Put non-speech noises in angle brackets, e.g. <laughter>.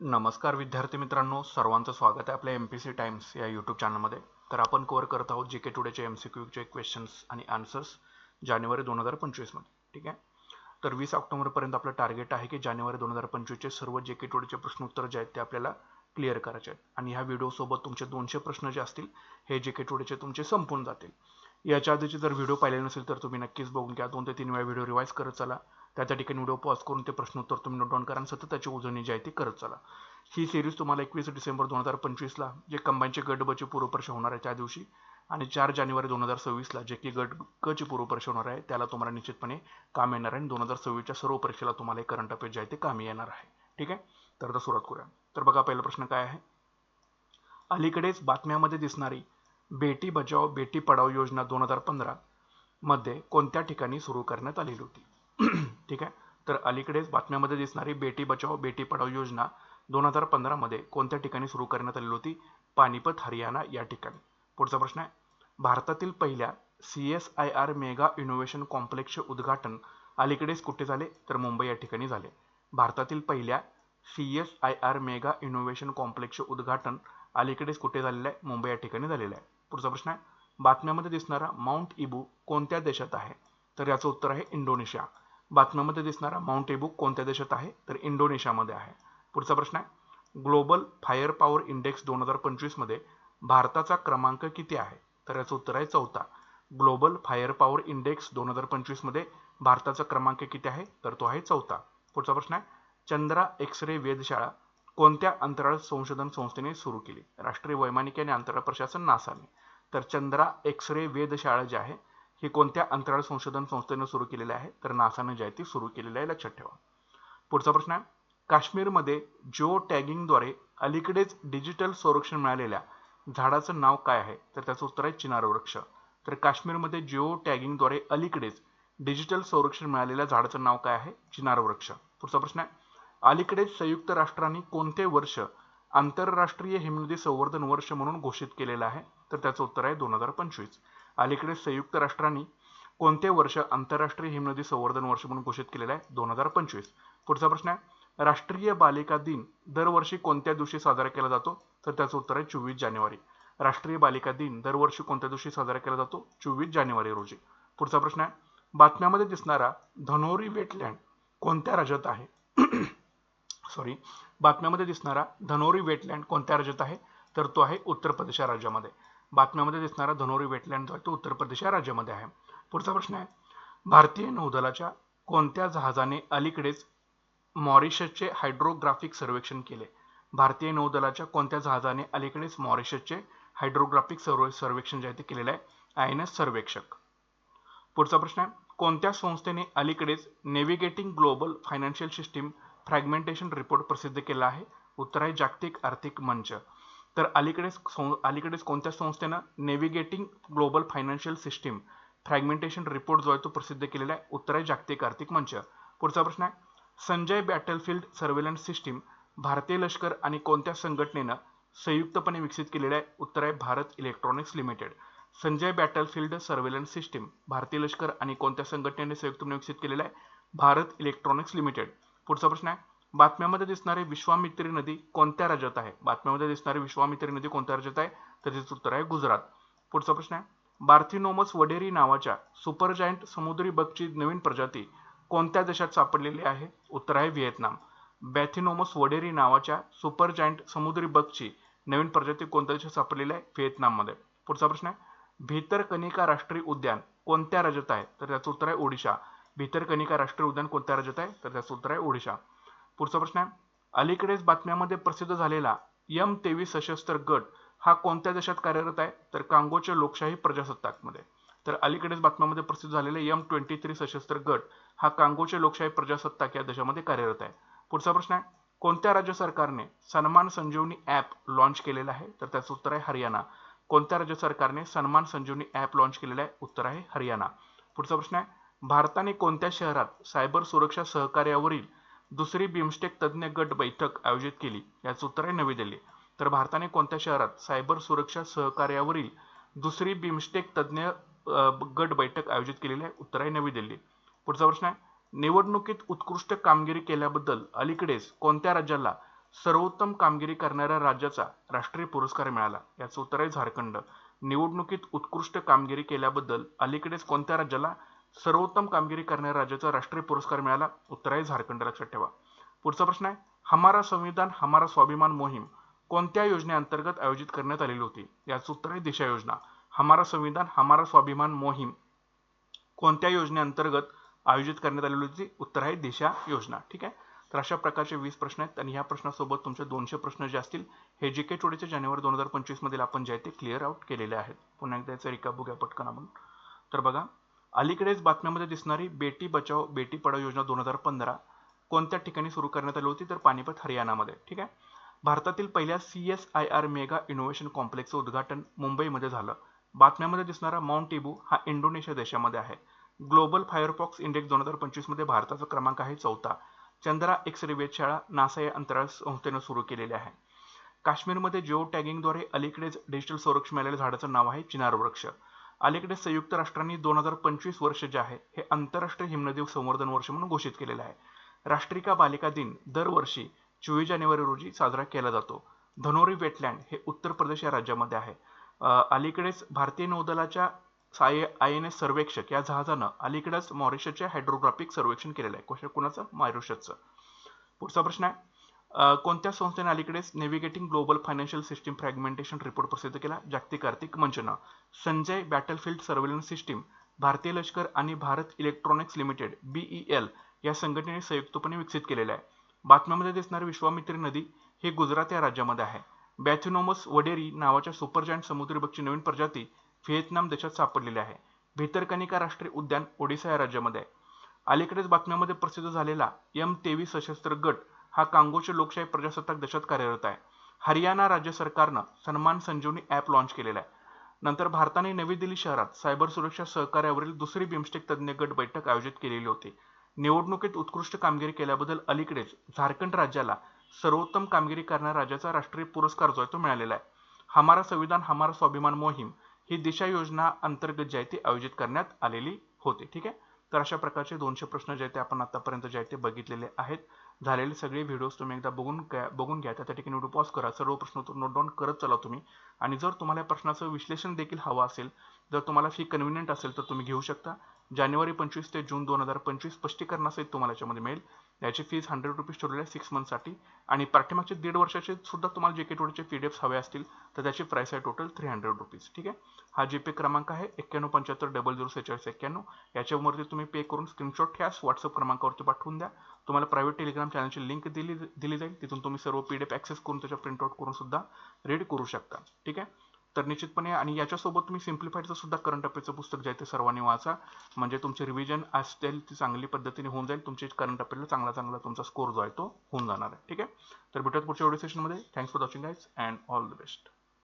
नमस्कार विद्यार्थी मित्रांनो सर्वांचं स्वागत आहे आपल्या एम पी सी टाइम्स या यूट्यूब चॅनलमध्ये तर आपण कवर करत आहोत जे के टुडेचे एम सी क्यूचे क्वेश्चन्स आणि आन्सर्स जानेवारी दोन हजार पंचवीसमध्ये ठीक आहे? तर वीस ऑक्टोबरपर्यंत आपलं टार्गेट आहे की जानेवारी दोन हजार पंचवीसचे सर्व जे के टुडेचे प्रश्नोत्तर जे आहेत ते आपल्याला क्लिअर करायचे आहेत. आणि ह्या व्हिडिओसोबत तुमचे दोनशे प्रश्न जे असतील हे जे के टुडेचे तुमचे संपून जातील. याच्या आधीचे जर व्हिडिओ पाहिले नसेल तर तुम्ही नक्कीच बघून घ्या. दोन ते तीन वेळा व्हिडिओ रिवाईज करत चला. त्या त्या ठिकाणी व्हिडिओ पॉज करून ते प्रश्नोत्तर तुम्ही नोट डाऊन करा आणि सतत त्याची उजळणी जी आहे ती करत चला. ही सिरीज तुम्हाला एकवीस डिसेंबर दोन हजार पंचवीसला जे कंबाईनचे गटबची पूर्वपरीक्षा होणार आहे त्या दिवशी आणि चार जानेवारी दोन हजार सव्वीसला जे की गट गची पूर्वपरीक्षा होणार आहे त्याला तुम्हाला निश्चितपणे काम येणार आहे आणि दोन हजार सव्वीसच्या सर्व परीक्षेला तुम्हाला करंट अफेअर जे आहे ते काम येणार आहे. ठीक आहे? तर आता सुरुवात करूया. तर बघा पहिला प्रश्न काय आहे? अलीकडेच बातम्यामध्ये दिसणारी बेटी बचाओ बेटी पढाव योजना दोन हजार पंधरा मध्ये कोणत्या ठिकाणी सुरू करण्यात आलेली होती? <clears throat> ठीक आहे? तर अलीकडेच बातम्यामध्ये दिसणारी बेटी बचाओ बेटी पढाओ योजना दोन हजार पंधरामध्ये कोणत्या ठिकाणी सुरू करण्यात आलेली होती? पानिपत हरियाणा या ठिकाणी. पुढचा प्रश्न आहे. भारतातील पहिल्या C S I R mega innovation कॉम्प्लेक्सचे उद्घाटन अलीकडेच कुठे झाले? तर मुंबई या ठिकाणी झाले. भारतातील पहिल्या C S I R mega innovation कॉम्प्लेक्सचे उद्घाटन अलीकडेच कुठे झालेलं आहे? मुंबई या ठिकाणी झालेलं आहे. पुढचा प्रश्न आहे. बातम्यामध्ये दिसणारा माउंट इबू कोणत्या देशात आहे? तर याचं उत्तर आहे इंडोनेशिया. बातम्यामध्ये दिसणारा माउंट एबुक कोणत्या देशात आहे? तर इंडोनेशियामध्ये आहे. पुढचा प्रश्न आहे. ग्लोबल फायर पॉवर इंडेक्स दोन हजार पंचवीसमध्ये भारताचा क्रमांक किती आहे? तर याचं उत्तर आहे चौथा. ग्लोबल फायर पॉवर इंडेक्स दोन हजार पंचवीसमध्ये भारताचा क्रमांक किती आहे? तर तो आहे चौथा. पुढचा प्रश्न आहे. चंद्रा एक्स रे वेधशाळा कोणत्या अंतराळ संशोधन संस्थेने सुरू केली? राष्ट्रीय वैमानिक आणि अंतराळ प्रशासन नासाने. तर चंद्रा एक्स रे वेधशाळा जी आहे ही कोणत्या अंतराळ संशोधन संस्थेने सुरू केलेली आहे? तर नासानं जे आहे ती सुरू केलेली आहे. लक्षात ठेवा. पुढचा प्रश्न आहे. काश्मीरमध्ये जिओ टॅगिंगद्वारे अलीकडेच डिजिटल संरक्षण मिळालेल्या झाडाचं नाव काय आहे? तर त्याचं उत्तर आहे चिनार वृक्ष तर काश्मीरमध्ये जिओ टॅगिंगद्वारे अलीकडेच डिजिटल संरक्षण मिळालेल्या झाडाचं नाव काय आहे? चिनार वृक्ष पुढचा प्रश्न आहे. अलीकडेच संयुक्त राष्ट्रांनी कोणते वर्ष आंतरराष्ट्रीय हिमनदी संवर्धन वर्ष म्हणून घोषित केलेलं आहे? तर त्याचं उत्तर आहे दोन हजार पंचवीस. अलीकडे संयुक्त राष्ट्रांनी कोणते वर्ष आंतरराष्ट्रीय हिमनदी संवर्धन वर्ष म्हणून घोषित केलेलं आहे? दोन हजार पंचवीस. पुढचा प्रश्न आहे. राष्ट्रीय बालिका दिन दरवर्षी कोणत्या दिवशी साजरा केला जातो? तर त्याचं उत्तर आहे चोवीस जानेवारी. राष्ट्रीय बालिका दिन दरवर्षी कोणत्या दिवशी साजरा केला जातो? चोवीस जानेवारी रोजी. पुढचा प्रश्न आहे. बातम्यामध्ये दिसणारा धनोरी वेटलँड कोणत्या राज्यात आहे? <clears throat> सॉरी बातम्यामध्ये दिसणारा धनोरी वेटलँड कोणत्या राज्यात आहे? तर तो आहे उत्तर प्रदेश या राज्यामध्ये. बातम्यामध्ये दिसणारा धनोरी वेटलँड जो आहे तो उत्तर प्रदेश या राज्यामध्ये आहे. पुढचा प्रश्न आहे. भारतीय नौदलाच्या कोणत्या जहाजाने अलीकडेच मॉरिशसचे हायड्रोग्राफिक सर्वेक्षण केले? भारतीय नौदलाच्या कोणत्या जहाजाने अलीकडेच मॉरिशसचे हायड्रोग्राफिक सर्व सर्वेक्षण जे आहे ते केलेलं आहे? I N S Sarvekshak. पुढचा प्रश्न आहे. कोणत्या संस्थेने अलीकडेच navigating global financial system fragmentation report प्रसिद्ध केला आहे? उत्तर आहे जागतिक आर्थिक मंच. तर अलीकडेच अलीकडेच कोणत्या संस्थेनं navigating global financial system fragmentation report जो आहे तो प्रसिद्ध केलेला आहे उत्तर आहे जागतिक आर्थिक मंच. पुढचा प्रश्न आहे संजय बॅटलफील्ड सर्वेलन्स सिस्टीम भारतीय लष्कर आणि कोणत्या संघटनेनं संयुक्तपणे विकसित केलेलं आहे उत्तर आहे Bharat electronics limited Sanjay battlefield surveillance system भारतीय लष्कर आणि कोणत्या संघटनेने संयुक्तपणे विकसित केलेलं आहे भारत इलेक्ट्रॉनिक्स लिमिटेड पुढचा प्रश्न आहे बातम्यामध्ये दिसणारी विश्वामित्री नदी कोणत्या राज्यात आहे? बातम्यामध्ये दिसणारी विश्वामित्री नदी कोणत्या राज्यात आहे? तर तिचं उत्तर आहे गुजरात. पुढचा प्रश्न आहे. बार्थिनोमस वडेरी नावाच्या सुपर जायंट समुद्री बगची नवीन प्रजाती कोणत्या देशात सापडलेली आहे? उत्तर आहे व्हिएतनाम. बॅथिनोमस वडेरी नावाच्या सुपर जायंट समुद्री बगची नवीन प्रजाती कोणत्या देशात सापडलेली आहे? व्हिएतनाममध्ये. पुढचा प्रश्न आहे. भितरकनिका राष्ट्रीय उद्यान कोणत्या राज्यात आहे? तर त्याचं उत्तर आहे ओडिशा. भितरकनिका राष्ट्रीय उद्यान कोणत्या राज्यात आहे? तर त्याचं उत्तर आहे ओडिशा. पुढचा प्रश्न आहे. अलीकडेच बातम्यामध्ये प्रसिद्ध झालेला यम तेवीस सशस्त्र गट हा कोणत्या देशात कार्यरत आहे? तर कांगोच्या लोकशाही प्रजासत्ताकमध्ये. तर अलीकडेच बातम्यामध्ये प्रसिद्ध झालेले यम ट्वेंटी थ्री सशस्त्र गट हा कांगोचे लोकशाही प्रजासत्ताक या देशामध्ये कार्यरत आहे. पुढचा प्रश्न आहे. कोणत्या राज्य सरकारने सन्मान संजीवनी ॲप लॉन्च केलेला आहे? तर त्याचं उत्तर आहे हरियाणा. कोणत्या राज्य सरकारने सन्मान संजीवनी ॲप लॉन्च केलेला आहे? उत्तर आहे हरियाणा. पुढचा प्रश्न आहे. भारताने कोणत्या शहरात सायबर सुरक्षा सहकार्यावरील दुसरी बिमस्टेक तज्ज्ञ गट बैठक आयोजित केली. याचं उत्तर आहे नवी दिल्ली. तर भारताने कोणत्या शहरात सायबर सुरक्षा सहकार्यावरील दुसरी बिमस्टेक तज्ज्ञ गट बैठक आयोजित केलेली आहे? उत्तर आहे नवी दिल्ली. पुढचा प्रश्न आहे. निवडणुकीत उत्कृष्ट कामगिरी केल्याबद्दल अलीकडेच कोणत्या राज्याला सर्वोत्तम कामगिरी करणाऱ्या राज्याचा राष्ट्रीय पुरस्कार मिळाला? याचं उत्तर आहे झारखंड. निवडणुकीत उत्कृष्ट कामगिरी केल्याबद्दल अलीकडेच कोणत्या राज्याला सर्वोत्तम कामगिरी करणाऱ्या राज्याचा राष्ट्रीय पुरस्कार मिळाला. उत्तर आहे झारखंड लक्षात ठेवा. पुढचा प्रश्न आहे हमारा संविधान हमारा स्वाभिमान मोहीम कोणत्या योजनेअंतर्गत आयोजित करण्यात आलेली होती? याचं उत्तर आहे दिशा योजना हमारा संविधान हमारा स्वाभिमान मोहीम कोणत्या योजनेअंतर्गत आयोजित करण्यात आलेली होती? उत्तर आहे दिशा योजना. ठीक आहे? तर अशा प्रकारचे वीस प्रश्न आहेत आणि ह्या प्रश्नासोबत तुमचे दोनशे प्रश्न जे असतील हे जे के चोडीचे जानेवारी दोन हजार पंचवीस मधील आपण जे आहे ते क्लिअर आउट केलेले आहेत. पुन्हा एकदा याचं रिकाप बघूया पटकन आपण. तर बघा अलीकडेच बातम्यामध्ये दिसणारी बेटी बचाव बेटी पढाओ योजना दोन हजार पंधरा कोणत्या ठिकाणी सुरू करण्यात आली होती? तर पानिपत हरियाणामध्ये ठीक आहे? भारतातील पहिल्या C S I R mega innovation कॉम्प्लेक्सचं उद्घाटन मुंबईमध्ये झालं. बातम्यामध्ये दिसणारा माउंट इबू हा इंडोनेशिया देशामध्ये आहे. ग्लोबल फायरफॉक्स इंडेक्स दोन हजार पंचवीसमध्ये भारताचा क्रमांक आहे चौथा. चंद्रा एक्स रे वेधशाळा नासा या अंतराळ संस्थेनं सुरू केलेली आहे. काश्मीरमध्ये जिओ टॅगिंगद्वारे अलीकडेच डिजिटल संरक्षण मिळालेल्या झाडाचं नाव आहे चिनार वृक्ष. अलीकडे संयुक्त राष्ट्रांनी दोन हजार पंचवीस वर्ष जे आहे हे आंतरराष्ट्रीय हिमनदीव संवर्धन वर्ष म्हणून घोषित केलेलं आहे. राष्ट्रीय बालिका दिन दरवर्षी चोवीस जानेवारी रोजी साजरा केला जातो. धनोरी वेटलँड हे उत्तर प्रदेश या राज्यामध्ये आहे. अलीकडेच भारतीय नौदलाच्या I I N S Sarvekshak या जहाजानं अलीकडेच मॉरिशसचे हायड्रोग्राफिक सर्वेक्षण केलेलं आहे. क्वेश्चन कुणाचं? मॉरिशसचं पुढचा प्रश्न आहे. कोणत्या संस्थेने अलीकडेच navigating global financial system fragmentation report प्रसिद्ध केला? जागतिक आर्थिक मंचनं. संजय बॅटलफील्ड सर्व्हेलन्स सिस्टीम भारतीय लष्कर आणि भारत इलेक्ट्रॉनिक्स लिमिटेड बीईएल या संघटनेने संयुक्तपणे विकसित केलेलं आहे. बातम्यामध्ये दिसणारी विश्वामित्री नदी हे गुजरात या राज्यामध्ये आहे. बॅथिनोमस वडेरी नावाच्या सुपर जायंट समुद्री नवीन प्रजाती व्हिएतनाम देशात सापडलेली आहे. भितरकनिका राष्ट्रीय उद्यान ओडिसा या राज्यामध्ये आहे. अलीकडेच बातम्यामध्ये प्रसिद्ध झालेला एम तेवीस सशस्त्र गट हा कांगोचे लोकशाही प्रजासत्ताक देशात कार्यरत आहे. हरियाणा राज्य सरकारनं सन्मान संजीवनी ॲप लॉन्च केलेला आहे. नंतर भारताने नवी दिल्ली शहरात सायबर सुरक्षा सहकार्यावरील दुसरी बिमस्टेक तज्ज्ञ गट बैठक आयोजित केलेली होती. निवडणुकीत उत्कृष्ट कामगिरी केल्याबद्दल अलीकडेच झारखंड राज्याला सर्वोत्तम कामगिरी करणाऱ्या राज्याचा राष्ट्रीय पुरस्कार जो आहे तो मिळालेला आहे. हमारा संविधान हमारा स्वाभिमान मोहीम ही दिशा योजना अंतर्गत जे आहे ती आयोजित करण्यात आलेली होती. ठीक आहे? तर अशा प्रकारचे दोनशे प्रश्न जे आहेत ते आपण आतापर्यंत जे आहेत ते बघितलेले आहेत. झालेले सगळे व्हिडिओज तुम्ही एकदा बघून घ्या बघून घ्या. त्या ठिकाणी व्हिडिओ पॉज करा. सर्व प्रश्न नोट डाऊन करत चला तुम्ही. आणि जर तुम्हाला या प्रश्नाचं विश्लेषण देखील हवं असेल जर तुम्हाला फी कन्व्हिनियंट असेल तर तुम्ही घेऊ शकता. जानेवारी पंचवीस ते जून दोन हजार पंचवीस स्पष्टीकरणासहित तुम्हाला याच्यामध्ये मिळेल याची फीज हंड्रेड रुपीज ठेवलेली आहे सिक्स मंथसाठी आणि पाठीमागचे दीड वर्षाचे सुद्धा तुम्हाला जे के टोडचे पी डी एफ हवे असतील तर त्याची प्राइस आहे टोटल थ्री हंड्रेड रुपीज ठीक आहे? हा जी पे क्रमांक आहे एक्क्याण्णव पंच्याहत्तर डबल झिरो सेहेचाळीस एक्क्याण्णव. याच्यावरती तुम्ही पे करून स्क्रीनशॉट घ्या व्हॉट्सअप क्रमांकावरती पाठवून द्या. तुम्हाला प्रायव्हेट टेलिग्राम चॅनलची लिंक दिली दिली जाईल. तिथून तुम्ही सर्व पी डी एफ ॲक्सेस करून त्याच्या प्रिंटआउट करून सुद्धा रीड करू शकता. ठीक आहे? तर निश्चितपणे आणि याच्यासोबत तुम्ही सिम्प्लिफाईडचं सुद्धा करंट अफेअरचं पुस्तक जे आहे ते सर्वांनी वाचा. म्हणजे तुमचे रिव्हिजन असतील ती चांगली पद्धतीने होऊन जाईल. तुमचे करंट अफेअरला चांगला चांगला तुमचा स्कोर जो आहे तो होऊन जाणार आहे. ठीक आहे? तर भेटत पुढच्या व्हिडिओ सेशनमध्ये thanks for watching guys and all the best